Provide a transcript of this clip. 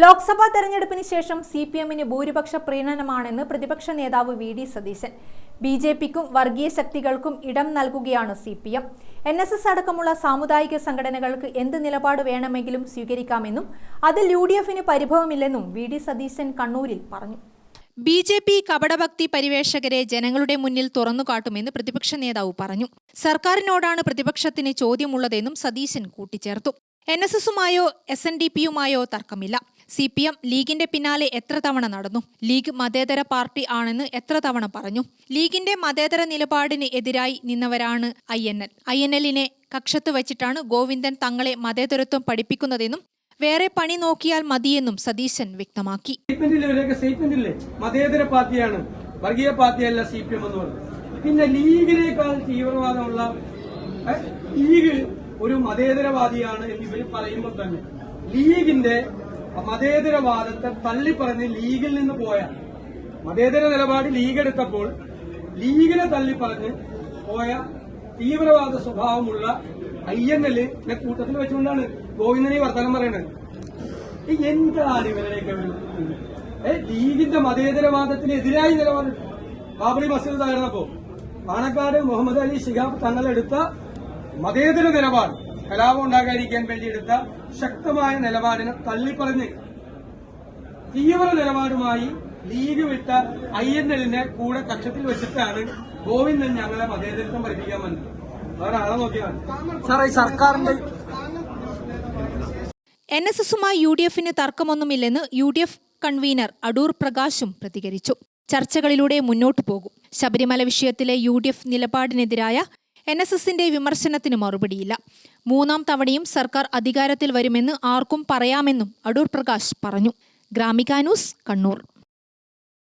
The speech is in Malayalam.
ലോക്സഭാ തെരഞ്ഞെടുപ്പിന് ശേഷം സി പി എമ്മിന് ഭൂരിപക്ഷ പ്രീണനമാണെന്ന് പ്രതിപക്ഷ നേതാവ് V D Satheesan. B J പിക്കും വർഗീയ ശക്തികൾക്കും ഇടം നൽകുകയാണ് C P M N S S അടക്കമുള്ള സാമുദായിക സംഘടനകൾക്ക് എന്ത് നിലപാട് വേണമെങ്കിലും സ്വീകരിക്കാമെന്നും അതിൽ യു ഡി എഫിന് പരിഭവമില്ലെന്നും വി ഡി സതീശൻ കണ്ണൂരിൽ പറഞ്ഞു. ബി ജെ പി കപടഭക്തി പരിവേഷകരെ ജനങ്ങളുടെ മുന്നിൽ തുറന്നുകാട്ടുമെന്ന് പ്രതിപക്ഷ നേതാവ് പറഞ്ഞു. സർക്കാരിനോടാണ് പ്രതിപക്ഷത്തിന് ചോദ്യമുള്ളതെന്നും സതീശൻ കൂട്ടിച്ചേർത്തു. എൻ എസ് എസുമായോ എസ് എൻ ഡി പിയുമായോ തർക്കമില്ല. സി പി എം ലീഗിന്റെ പിന്നാലെ എത്ര തവണ നടന്നു? ലീഗ് മതേതര പാർട്ടി ആണെന്ന് എത്ര തവണ പറഞ്ഞു? ലീഗിന്റെ മതേതര നിലപാടിന് എതിരായി നിന്നവരാണ് I N L. I N എല്ലിനെ കക്ഷത്ത് വച്ചിട്ടാണ് ഗോവിന്ദൻ തങ്ങളെ മതേതരത്വം പഠിപ്പിക്കുന്നതെന്നും വേറെ പണി നോക്കിയാൽ മതിയെന്നും സതീശൻ വ്യക്തമാക്കി. മതേതര പാർട്ടിയാണ്. വർഗീയ പാർട്ടിയല്ല സി പി എം എന്ന് പറഞ്ഞു പിന്നെ ലീഗിനേക്കാൾ തീവ്രവാദമുള്ള ലീഗ് ഒരു മതേതരവാദിയാണ് എന്ന് ഇവർ പറയുമ്പോൾ തന്നെ ലീഗിന്റെ മതേതരവാദത്തെ തള്ളിപ്പറഞ്ഞ് ലീഗിൽ നിന്ന് പോയ മതേതര നിലപാട് ലീഗ് എടുത്തപ്പോൾ ലീഗിനെ തള്ളിപ്പറഞ്ഞ് പോയ തീവ്രവാദ സ്വഭാവമുള്ള ഐ എൻ എല്ലിനെ കൂട്ടത്തിൽ വെച്ചുകൊണ്ടാണ് ഗോവിന്ദനെ വർത്തമാനം പറയുന്നത് എന്താണ് ഇത്? ഏ, ലീഗിന്റെ മതേതരവാദത്തിന് എതിരായി നിലപാട് ബാബറി മസ്ജിദ് തകർന്നപ്പോ പാണക്കാട് മുഹമ്മദ് അലി ശിഹാബ് തങ്ങളെടുത്ത മതേതര നിലപാട് കലാപം ഉണ്ടാകാതിരിക്കാൻ വേണ്ടി എടുത്ത ശക്തമായ നിലപാടിനെ തള്ളിപ്പറഞ്ഞ് തീവ്ര നിലപാടുമായി ലീഗ് വിട്ട ഐ എൻ എല്ലിനെ കൂടെ കക്ഷത്തിൽ വെച്ചിട്ടാണ് ഗോവിന്ദൻ ഞങ്ങളെ മതേതരത്വം പഠിപ്പിക്കാൻ വന്നത്. വേറെ ആളെ നോക്കിയാണ് സാറേ സർക്കാരിന്റെ എൻ എസ് എസുമായി യു ഡി എഫിന് തർക്കമൊന്നുമില്ലെന്ന് U D F convener Adoor പ്രകാശും പ്രതികരിച്ചു. ചർച്ചകളിലൂടെ മുന്നോട്ടു പോകും. ശബരിമല വിഷയത്തിലെ യു ഡി എഫ് നിലപാടിനെതിരായ എൻ എസ് എസിന്റെ വിമർശനത്തിന് മറുപടിയില്ല. മൂന്നാം തവണയും സർക്കാർ അധികാരത്തിൽ വരുമെന്ന് ആർക്കും പറയാമെന്നും അടൂർ പ്രകാശ് പറഞ്ഞു. ഗ്രാമിക ന്യൂസ് കണ്ണൂർ.